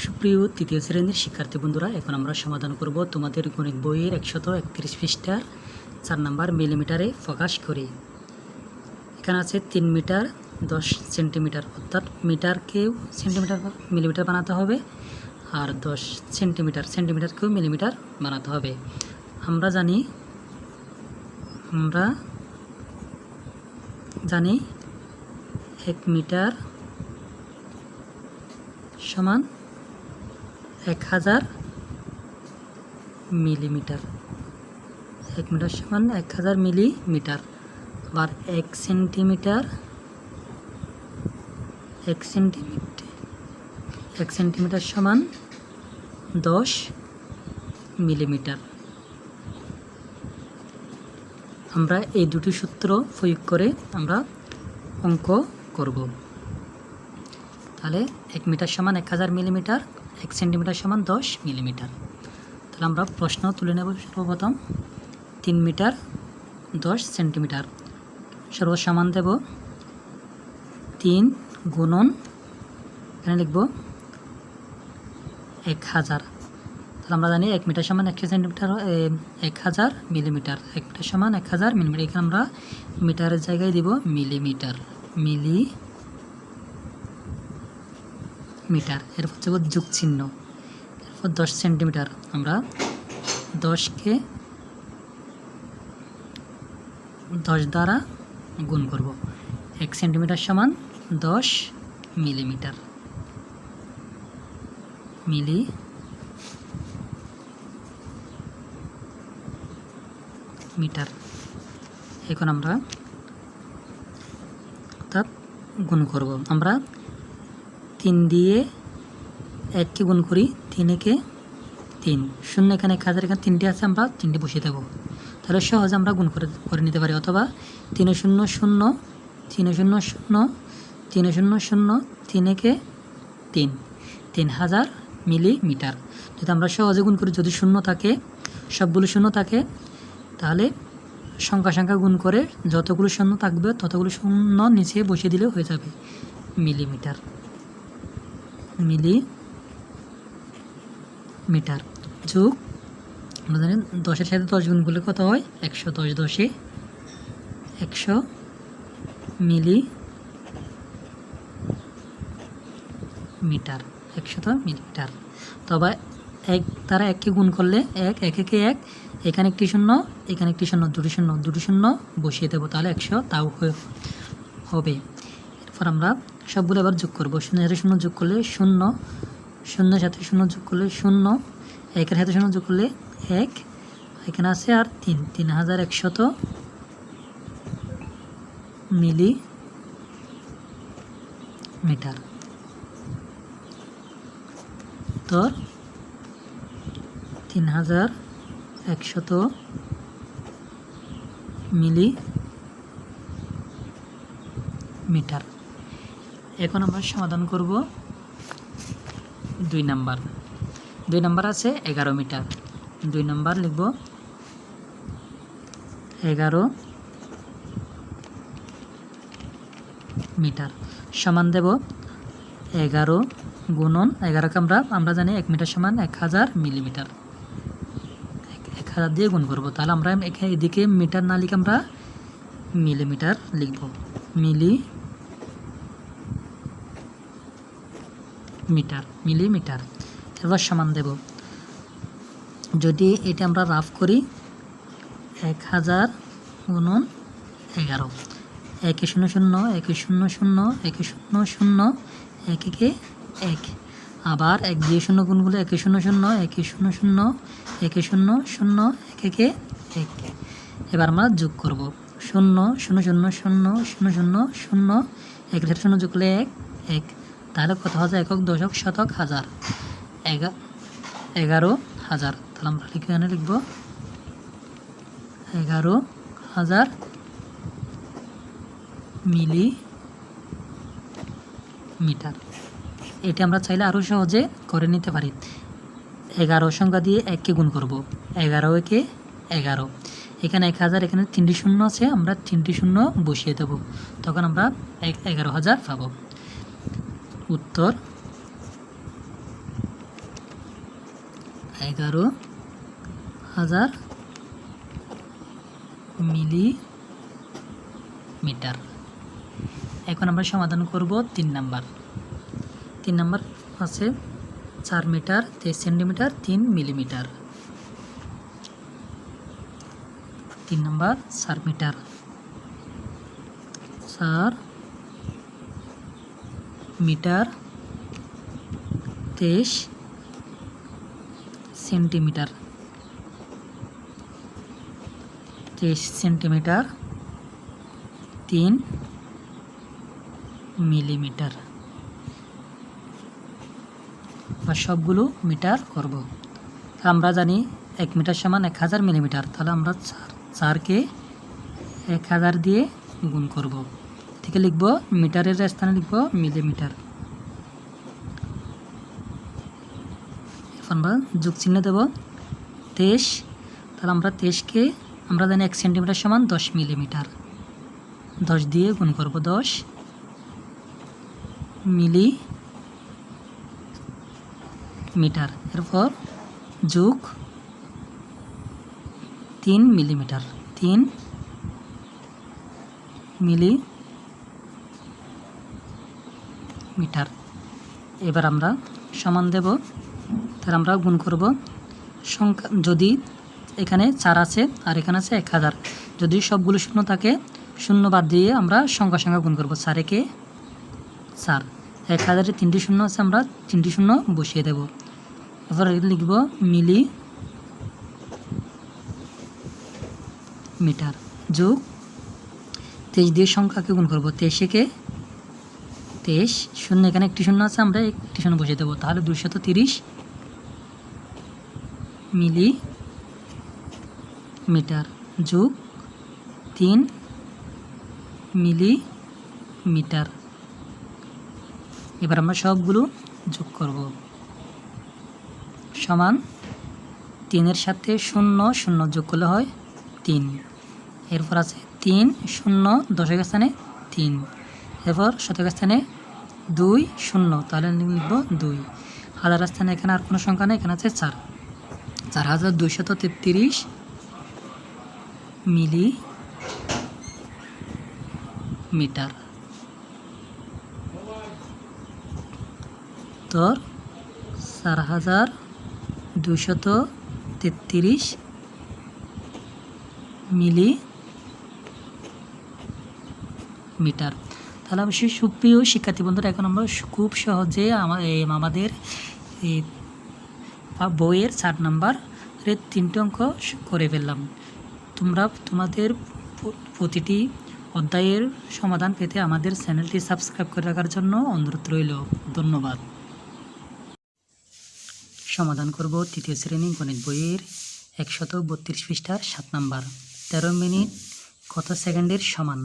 সুপ্রিয় তৃতীয় শ্রেণির শিক্ষার্থী বন্ধুরা, এখন আমরা সমাধান করব তোমাদের গণিত বইয়ের একশত একত্রিশ পৃষ্ঠার চার নাম্বার মিলিমিটারে প্রকাশ করি। এখানে আছে তিন মিটার, দশ সেন্টিমিটার, অর্থাৎ মিটারকেও সেন্টিমিটার মিলিমিটার বানাতে হবে আর দশ সেন্টিমিটার, সেন্টিমিটারকেও মিলিমিটার বানাতে হবে। আমরা জানি আমরা জানি এক মিটার সমান এক হাজার মিলিমিটার। এক মিটার সমান এক হাজার মিলিমিটার। আবার এক সেন্টিমিটার এক সেন্টিমিটার এক সেন্টিমিটার সমান দশ মিলিমিটার। আমরা এই দুটি সূত্র প্রয়োগ করে আমরা অঙ্ক করব। তাহলে এক মিটার সমান এক হাজার মিলিমিটার এক সেন্টিমিটার সমান দশ মিলিমিটার তাহলে আমরা প্রশ্ন তুলে নেব সর্বপ্রথম। তিন মিটার, দশ সেন্টিমিটার সর্বসমান দেব তিন গুণন, এখানে লিখব এক হাজার। তাহলে আমরা জানি এক মিটার সমান একশো সেন্টিমিটার এক হাজার মিলিমিটার এক মিটার সমান এক হাজার মিলিমিটার এখানে আমরা মিটারের জায়গায় দিব মিলিমিটার মিলি মিটার এরপর হচ্ছে যোগ চিহ্ন এরপর দশ সেন্টিমিটার, আমরা দশকে দশ দ্বারা গুণ করব। এক সেন্টিমিটার সমান দশ মিলিমিটার। মিলি মিটার। এখন আমরা অর্থাৎ গুণ করব। আমরা তিন দিয়ে এককে গুণ করি তিনেকে তিন। শূন্য এখানে এক হাজার, এখানে তিনটে আছে আমরা তিনটে বসিয়ে দেবো। তাহলে সহজে আমরা গুণ করে করে নিতে পারি, অথবা তিন শূন্য শূন্য, তিন শূন্য শূন্য, তিন শূন্য শূন্য তিনেকে তিন। তিন হাজার মিলিমিটার। যদি আমরা সহজে গুণ করি, যদি শূন্য থাকে, সবগুলো শূন্য থাকে, তাহলে সংখ্যা সংখ্যা গুণ করে যতগুলো শূন্য থাকবে, ততগুলো শূন্য নিচে বসিয়ে দিলে হয়ে যাবে মিলিমিটার। মিলি মিটার। যোগ, আমরা জানি দশের সাথে দশ গুণ করলে কত হয়? একশো দশ দশে একশো মিলি মিটার। একশত মিলিমিটার। তবে এক, তারা এককে গুণ করলে এক এক, একে এক, এখানে একটি শূন্য, এখানে একটি শূন্য, দুটি শূন্য দুটি শূন্য বসিয়ে দেবো, তাহলে একশো তাও হবে। এরপর আমরা সবগুলো আবার যোগ করব। শূন্যের সাথে শূন্য যোগ করলে শূন্য শূন্যের সাথে শূন্য যোগ করলে শূন্য, একের সাথে শূন্য যোগ করলে এক, এখানে আছে আর তিন। তিন হাজার একশত মিলি মিটার। তো তিন হাজার একশত মিলি মিটার। এখন আমরা সমাধান করব দুই নাম্বার। দুই নাম্বার আছে এগারো মিটার। দুই নাম্বার লিখব এগারো মিটার। সমান দেব এগারো গুণন এগারোকে আমরা আমরা জানি এক মিটার সমান এক হাজার মিলিমিটার। এক- হাজার দিয়ে গুণ করব। তাহলে আমরা এদিকে মিটার না লিখে আমরা মিলিমিটার লিখব। মিলি মিটার, মিলিমিটার, এবার সমান দেব। যদি এটা আমরা রাফ করি এক হাজার গুণন এগারো। একে শূন্য শূন্য, একে শূন্য শূন্য, একে শূন্য শূন্য এক একে। এক আবার এক দিয়ে শূন্য গুণগুলো একে শূন্য শূন্য, একে শূন্য শূন্য, একে শূন্য শূন্য এক একে। এক এবার আমরা যোগ করব। শূন্য শূন্য শূন্য শূন্য শূন্য শূন্য শূন্য সাথে শূন্য যোগ করলে এক এক। তাহলে কত হাজার? একক দশক শতক হাজার। এগারো হাজার। তাহলে আমরা এখানে লিখব। এগারো হাজার মিলি মিটার। এটা আমরা চাইলে আরও সহজে করে নিতে পারি। এগারো সংখ্যা দিয়ে এককে গুণ করব। এগারো একে এগারো। এখানে এক হাজার, এখানে তিনটি শূন্য আছে, আমরা তিনটি শূন্য বসিয়ে দেব। তখন আমরা এগারো হাজার পাবো। উত্তর। এগারো হাজার মিলি মিটার এখন আমরা সমাধান করব তিন নাম্বার। তিন নাম্বার আছে চার মিটার, তেইশ সেন্টিমিটার, তিন মিলিমিটার। তিন নাম্বার, চার মিটার। চার মিটার তেইশ সেন্টিমিটার। তেইশ সেন্টিমিটার তিন মিলিমিটার। বা সবগুলো মিটার করব। আমরা জানি এক মিটার সমান এক হাজার মিলিমিটার। তাহলে আমরা চার, চারকে এক হাজার দিয়ে গুণ করব। থেকে লিখব, মিটারের স্থানে লিখব, মিলিমিটার। আমরা যোগ চিহ্ন দেব, তেইশ। তাহলে আমরা তেইশকে, আমরা জানি এক সেন্টিমিটার সমান দশ মিলিমিটার। দশ দিয়ে গুণ করব দশ। Millimetre. এরপর যোগ তিন মিলিমিটার। তিন মিলি মিটার। এবার আমরা সমান দেব। তাহলে আমরা গুণ করব। সংখ্যা, যদি এখানে চার আছে আর এখানে আছে এক হাজার, যদি সবগুলো শূন্য থাকে, শূন্য বাদ দিয়ে আমরা সংখ্যা সংখ্যা গুণ করব। চার চার। এক হাজারে তিনটি শূন্য আছে, আমরা তিনটি শূন্য বসিয়ে দেব। এবার লিখব মিলি মিটার যোগ তেইশ দিয়ে সংখ্যাকে গুণ করব। তেইশেকে তেইশ, শূন্য, এখানে একটি শূন্য আছে, আমরা একটি শূন্য বসিয়ে দেবো। তাহলে দুশত তিরিশ মিলি মিটার যোগ তিন মিলি মিটার। এবার আমরা সবগুলো যোগ করব। সমান তিনের সাথে শূন্য শূন্য যোগ করলে হয় তিন। এরপর আছে তিন, শূন্য, দশের স্থানে তিন। এরপর শতক স্থানে দুই শূন্য, তাহলে লিখব দুই। হাজার স্থানে এখানে আর কোনো সংখ্যা নেই, এখানে আছে চার। চার হাজার দুইশত তেত্রিশ মিলি মিটার। তোর চার হাজার দুশত তেত্রিশ মিলি মিটার। তাহলে অবশ্যই সুপ্রিয় শিক্ষার্থী বন্ধুরা, এখন আমরা খুব সহজে আমাদের এই বইয়ের চার নাম্বারের তিনটে অঙ্ক করে ফেললাম। তোমরা তোমাদের প্রতিটি অধ্যায়ের সমাধান পেতে আমাদের চ্যানেলটি সাবস্ক্রাইব করে রাখার জন্য অনুরোধ রইল। ধন্যবাদ। সমাধান করব তৃতীয় শ্রেণি গণিত বইয়ের একশত বত্রিশ পৃষ্ঠার সাত নাম্বার। তেরো মিনিট কত সেকেন্ডের সমান?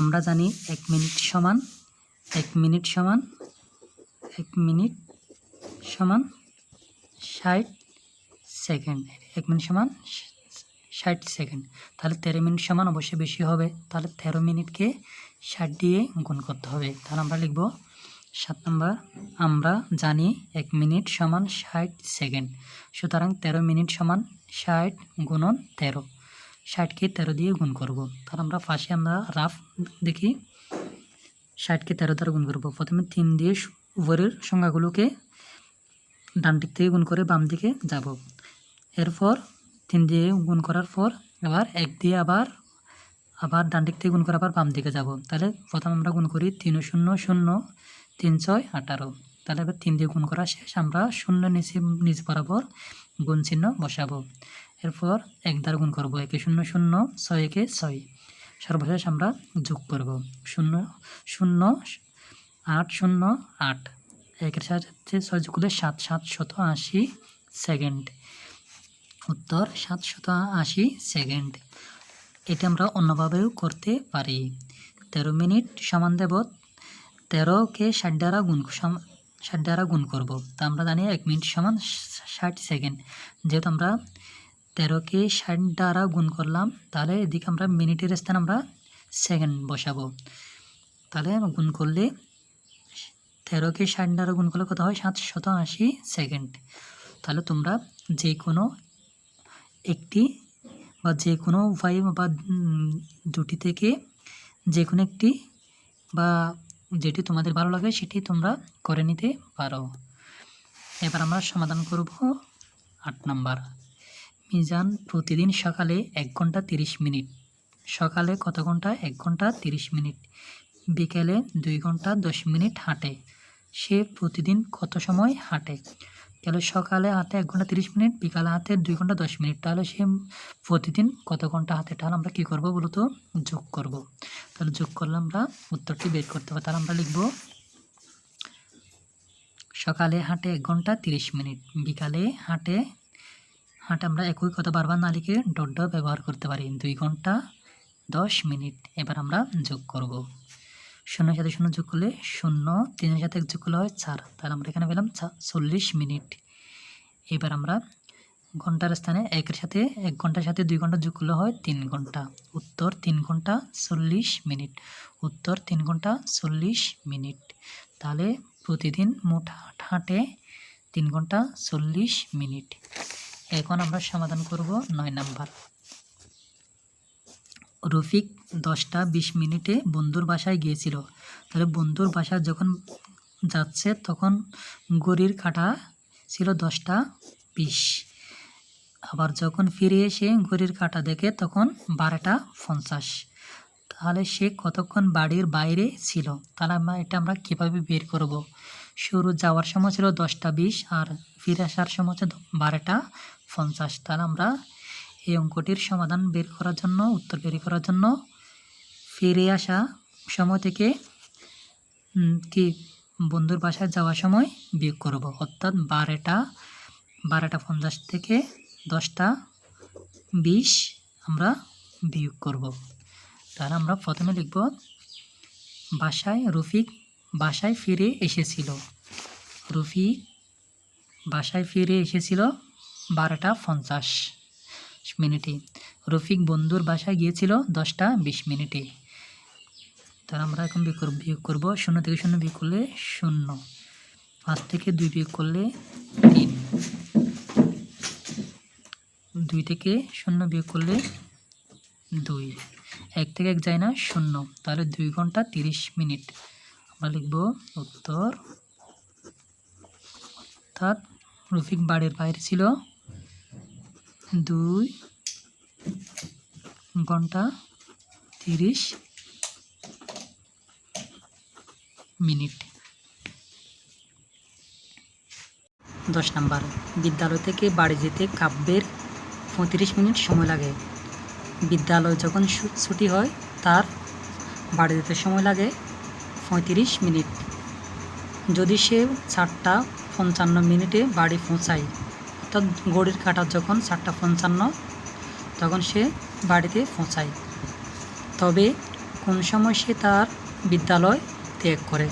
আমরা জানি এক মিনিট সমান, এক মিনিট সমান, এক মিনিট সমান ষাট সেকেন্ড। এক মিনিট সমান ষাট সেকেন্ড। তাহলে তেরো মিনিট সমান অবশ্যই বেশি হবে। তাহলে তেরো মিনিটকে ষাট দিয়ে গুণ করতে হবে। তাহলে আমরা লিখব, সাত নম্বর, আমরা জানি এক মিনিট সমান ষাট সেকেন্ড। সুতরাং তেরো মিনিট সমান ষাট গুণন তেরো। ষাটকে তেরো দিয়ে গুণ করব। তাহলে আমরা পাশে আমরা রাফ দেখি। ষাটকে তেরো দ্বারা গুণ করব। প্রথমে তিন দিয়ে উপরের সংখ্যাগুলোকে ডান দিক থেকে গুণ করে বাম দিকে যাব। এরপর তিন দিয়ে গুণ করার পর আবার এক দিয়ে আবার আবার ডান দিক থেকে গুণ করে আবার বাম দিকে যাব। তাহলে প্রথম আমরা গুণ করি তিন শূন্য শূন্য তিন ছয় আঠারো। তাহলে এবার তিন দিয়ে গুণ করা শেষ, আমরা শূন্য নিচে, নিচ বরাবর গুণ চিহ্ন বসাবো। এরপর এক দ্বারা গুণ করব একে শূন্য শূন্য, ছয় একে ছয়। সর্বশেষ আমরা যোগ করব। শূন্য শূন্য, আট শূন্য, আট। একের সাথে ছয় যোগ করলে সাত সাত শত আশি সেকেন্ড। উত্তর, সাত শত আশি সেকেন্ড। এটা আমরা অন্যভাবেও করতে পারি। তেরো মিনিট সমান দেব তেরোকে ষাট দ্বারা গুণ ষাট দ্বারা গুণ করব। তা আমরা জানি এক মিনিট সমান ষাট সেকেন্ড। যেহেতু আমরা তেরোকে ষাট দ্বারা গুণ করলাম, তাহলে এদিকে আমরা মিনিটের স্থানে আমরা সেকেন্ড বসাবো। তাহলে গুণ করলে তেরোকে ষাট দ্বারা গুণ করলে কত হয়? সাত শত আশি সেকেন্ড তাহলে তোমরা যে কোনো একটি বা যে কোনো উপায়ে বা দুটি থেকে যে কোনো একটি বা যেটি তোমাদের ভালো লাগে সেটি তোমরা করে নিতে পারো। এবার আমরা সমাধান করব আট নাম্বার। মিজান প্রতিদিন সকালে এক ঘণ্টা তিরিশ মিনিট, সকালে কত ঘণ্টা এক ঘণ্টা তিরিশ মিনিট, বিকেলে দুই ঘণ্টা দশ মিনিট হাঁটে। সে প্রতিদিন কত সময় হাঁটে? তাহলে সকালে হাতে এক ঘণ্টা তিরিশ মিনিট, বিকালে হাতে দুই ঘণ্টা দশ মিনিট। তাহলে সে প্রতিদিন কত ঘণ্টা হাতে তাহলে আমরা কী করব বলো তো যোগ করব। তাহলে যোগ করলে আমরা উত্তরটি বের করতে পারি তাহলে আমরা লিখব, সকালে হাঁটে এক ঘণ্টা তিরিশ মিনিট, বিকালে হাঁটে হাঁটে আমরা একই কথা বারবার না লিখে ডট ডট ব্যবহার করতে পারি। দুই ঘণ্টা, দশ মিনিট, এবার আমরা যোগ করব। শূন্যের সাথে শূন্য যোগ করলে শূন্য, তিনের সাথে যোগ করলে হয় চার। তাহলে আমরা এখানে পেলাম চল্লিশ মিনিট। এবার আমরা ঘণ্টার স্থানে একের সাথে, এক ঘণ্টার সাথে দুই ঘণ্টা যোগ করলে হয় তিন ঘণ্টা। উত্তর তিন ঘণ্টা, চল্লিশ মিনিট। উত্তর তিন ঘণ্টা, চল্লিশ মিনিট। তাহলে প্রতিদিন মোট হাঁটে তিন ঘণ্টা, চল্লিশ মিনিট। এখন আমরা সমাধান করব নয় নাম্বার। রফিক দশটা বিশ মিনিটে বন্ধুর বাসায় গিয়েছিল। তাহলে বন্ধুর বাসায় যখন যাচ্ছে তখন ঘড়ির কাঁটা ছিল দশটা বিশ। আবার যখন ফিরে এসে ঘড়ির কাঁটা দেখে তখন বারোটা পঞ্চাশ। তাহলে সে কতক্ষণ বাড়ির বাইরে ছিল? তাহলে আমরা এটা আমরা কীভাবে বের করব? শুরু যাওয়ার সময় ছিল দশটা বিশ আর ফিরে আসার সময় হচ্ছে বারোটা পঞ্চাশ। তাহলে আমরা এই অঙ্কটির সমাধান বের করার জন্য, উত্তর বের করার জন্য ফিরে আসা সময় থেকে কি বন্ধুর বাসায় যাওয়ার সময় বিয়োগ করব। অর্থাৎ বারোটা বারোটা পঞ্চাশ থেকে দশটা বিশ আমরা বিয়োগ করব। তাহলে আমরা প্রথমে লিখব, বাসায় রফিক বাসায় ফিরে এসেছিল। রফিক বাসায় ফিরে এসেছিল বারোটা পঞ্চাশ মিনিটে। রফিক বন্ধুর বাসায় গিয়েছিল দশটা বিশ মিনিটে। তাহলে আমরা এখন বিয়োগ করব শূন্য থেকে শূন্য বিয়োগ করলে শূন্য। পাঁচ থেকে দুই বিয়োগ করলে তিন। দুই থেকে শূন্য বিয়োগ করলে দুই। এক থেকে এক যায় না, শূন্য। তাহলে দুই ঘণ্টা তিরিশ মিনিট। আমরা লিখব উত্তর। অর্থাৎ রফিক বাড়ির বাইরে ছিল। দুই ঘণ্টা তিরিশ মিনিট। দশ নাম্বার, বিদ্যালয় থেকে বাড়ি যেতে কাব্যের পঁয়ত্রিশ মিনিট সময় লাগে। বিদ্যালয় যখন ছুটি হয়, তার বাড়ি যেতে সময় লাগে। পঁয়ত্রিশ মিনিট। যদি সে চারটা পঞ্চান্ন মিনিটে বাড়ি পৌঁছায় অর্থাৎ ঘড়ির কাঁটা যখন চারটা পঞ্চান্ন, তখন সে বাড়িতে পৌঁছায়। তবে কোন সময় সে তার বিদ্যালয় ত্যাগ করে?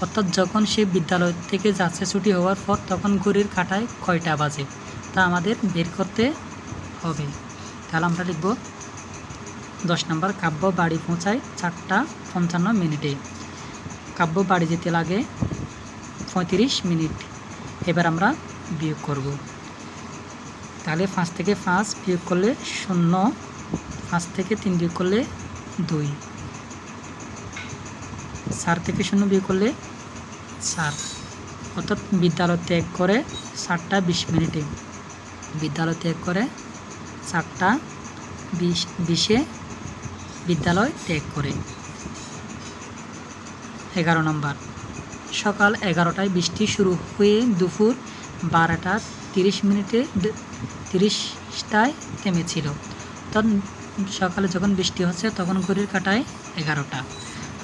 অর্থাৎ যখন সে বিদ্যালয় থেকে যাচ্ছে ছুটি হওয়ার পর, তখন ঘড়ির কাঁটায় কয়টা বাজে? তা আমাদের বের করতে হবে। তাহলে আমরা লিখব, দশ নম্বর কাব্য বাড়ি পৌঁছায় চারটা পঞ্চান্ন মিনিটে। কাব্য বাড়ি যেতে লাগে পঁয়ত্রিশ মিনিট। এবার আমরা বিয়োগ করব। তাহলে পাঁচ থেকে পাঁচ বিয়োগ করলে শূন্য, পাঁচ থেকে তিন বিয়োগ করলে দুই। চার থেকে শূন্য বিয়োগ করলে চার। অর্থাৎ বিদ্যালয় ত্যাগ করে চারটা বিশ মিনিটে। বিদ্যালয় ত্যাগ করে চারটা বিশ, বিশে বিদ্যালয় ত্যাগ করে। এগারো নম্বর। সকাল এগারোটায় বৃষ্টি শুরু হয়ে দুপুর বারোটা তিরিশ মিনিটে তিরিশটায় থেমেছিল। তখন সকালে যখন বৃষ্টি হচ্ছে তখন ঘড়ির কাটায় এগারোটা।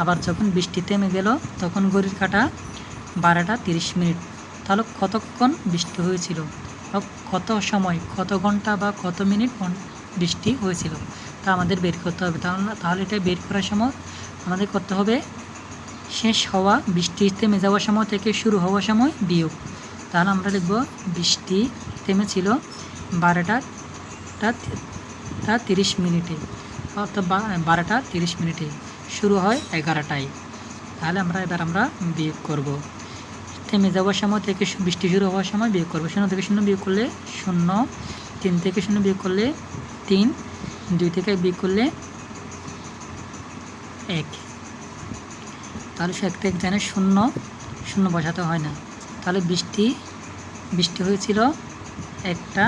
আবার যখন বৃষ্টি থেমে গেল তখন ঘড়ির কাঁটা বারোটা তিরিশ মিনিট। তাহলে কতক্ষণ বৃষ্টি হয়েছিল? কত সময়, কত ঘণ্টা বা কত মিনিট বৃষ্টি হয়েছিল? তা আমাদের বের করতে হবে। তাহলে তাহলে এটা বের করার সময় আমাদের করতে হবে শেষ হওয়া, বৃষ্টি থেমে যাওয়ার সময় থেকে শুরু হওয়ার সময় বিয়োগ। তাহলে আমরা লিখব, বৃষ্টি থেমেছিল বারোটা তিরিশ মিনিটে। অর্থাৎ বারোটা তিরিশ মিনিটে। শুরু হয় এগারোটায়। তাহলে আমরা, এবার আমরা বিয়োগ করব। থেমে যাওয়ার সময় থেকে বৃষ্টি শুরু হওয়ার সময় বিয়োগ করব। শূন্য থেকে শূন্য বিয়োগ করলে শূন্য, তিন থেকে শূন্য বিয়োগ করলে তিন, দুই থেকে বিয়োগ করলে এক। তাহলে সে একটা এক জানে শূন্য শূন্য বসাতে হয় না। তাহলে বৃষ্টি বৃষ্টি হয়েছিল একটা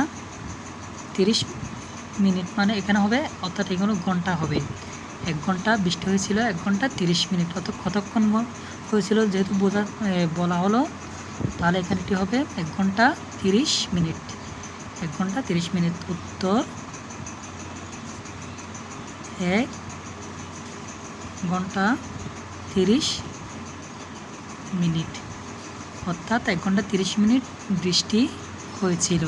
তিরিশ মিনিট মানে এখানে হবে, অর্থাৎ এখানে ঘণ্টা হবে। এক ঘণ্টা বৃষ্টি হয়েছিল, এক ঘণ্টা তিরিশ মিনিট। অত কতক্ষণ হয়েছিল যেহেতু বোঝা বলা হলো, তাহলে এখানে এটি হবে এক ঘণ্টা তিরিশ মিনিট। এক ঘণ্টা তিরিশ মিনিট, উত্তর এক ঘণ্টা তিরিশ মিনিট। অর্থাৎ এক ঘণ্টা তিরিশ মিনিট বৃষ্টি হয়েছিল।